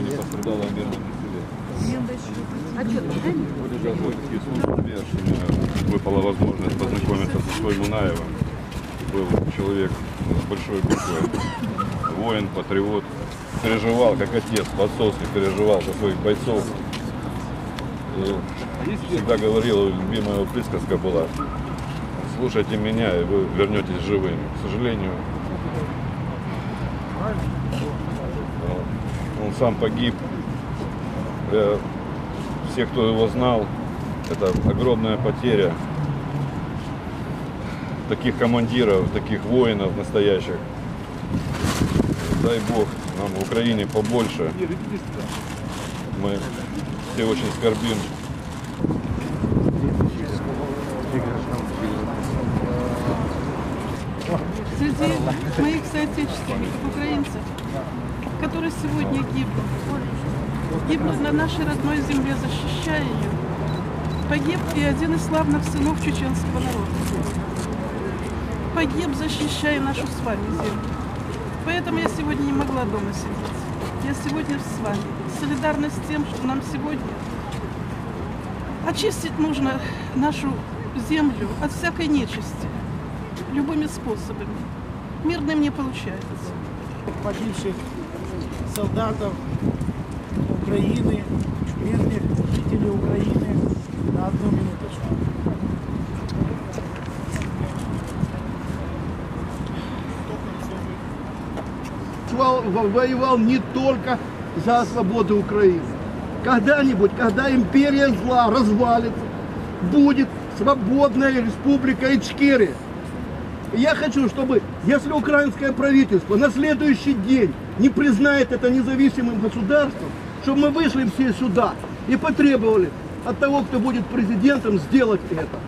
В Газовской службе мне выпала возможность познакомиться со Стой Мунаевым. Был человек с большой буквы, воин, патриот. Переживал, как отец, по-отцовски переживал за своих бойцов. И всегда говорил, любимая его присказка была, слушайте меня, и вы вернетесь живыми. К сожалению, он сам погиб. Для всех, кто его знал, это огромная потеря таких командиров, таких воинов настоящих. Дай Бог нам в Украине побольше. Мы все очень скорбим. Среди моих соотечественников, украинцев, которые сегодня гибнут, гибнут на нашей родной земле, защищая ее, погиб и один из славных сынов чеченского народа. Погиб, защищая нашу с вами землю. Поэтому я сегодня не могла дома сидеть. Я сегодня с вами. Солидарна с тем, что нам сегодня очистить нужно нашу землю от всякой нечисти любыми способами. Мирным не получается. погибших солдатов Украины, мирных жителей Украины на одну минуточку. Во- во- воевал не только за свободу Украины. Когда-нибудь, когда империя зла развалится, будет свободная республика Ичкерия. Я хочу, чтобы, если украинское правительство на следующий день не признает это независимым государством, чтобы мы вышли все сюда и потребовали от того, кто будет президентом, сделать это.